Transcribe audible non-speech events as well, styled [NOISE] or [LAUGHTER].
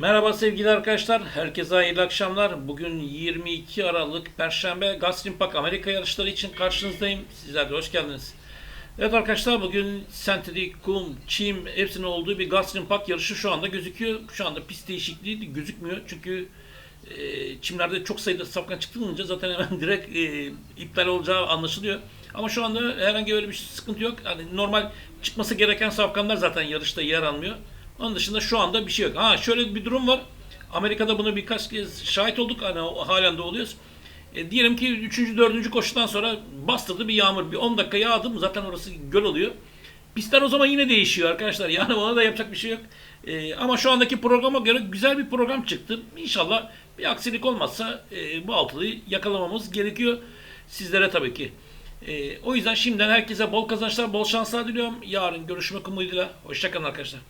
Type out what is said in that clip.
Merhaba sevgili arkadaşlar. Herkese hayırlı akşamlar. Bugün 22 Aralık Perşembe Gazprom Park Amerika yarışları için karşınızdayım. Sizler de hoş geldiniz. Evet arkadaşlar bugün sentetik, kum, çim hepsinin olduğu bir Gazprom Park yarışı şu anda gözüküyor. Şu anda pist değişikliği gözükmüyor. Çünkü e, çimlerde çok sayıda safkan çıktığınca zaten hemen [LAUGHS] direkt e, iptal olacağı anlaşılıyor. Ama şu anda herhangi öyle bir sıkıntı yok. Yani normal çıkması gereken safkanlar zaten yarışta yer almıyor. Onun dışında şu anda bir şey yok. Ha şöyle bir durum var. Amerika'da bunu birkaç kez şahit olduk. Hani halen de oluyoruz. E, diyelim ki 3. 4. koşudan sonra bastırdı bir yağmur. Bir 10 dakika yağdı mı zaten orası göl oluyor. Pistler o zaman yine değişiyor arkadaşlar. [LAUGHS] Yani ona da yapacak bir şey yok. E, ama şu andaki programa göre güzel bir program çıktı. İnşallah bir aksilik olmazsa e, bu altılıyı yakalamamız gerekiyor. Sizlere tabii ki. E, o yüzden şimdiden herkese bol kazançlar, bol şanslar diliyorum. Yarın görüşmek umuduyla. Hoşçakalın arkadaşlar.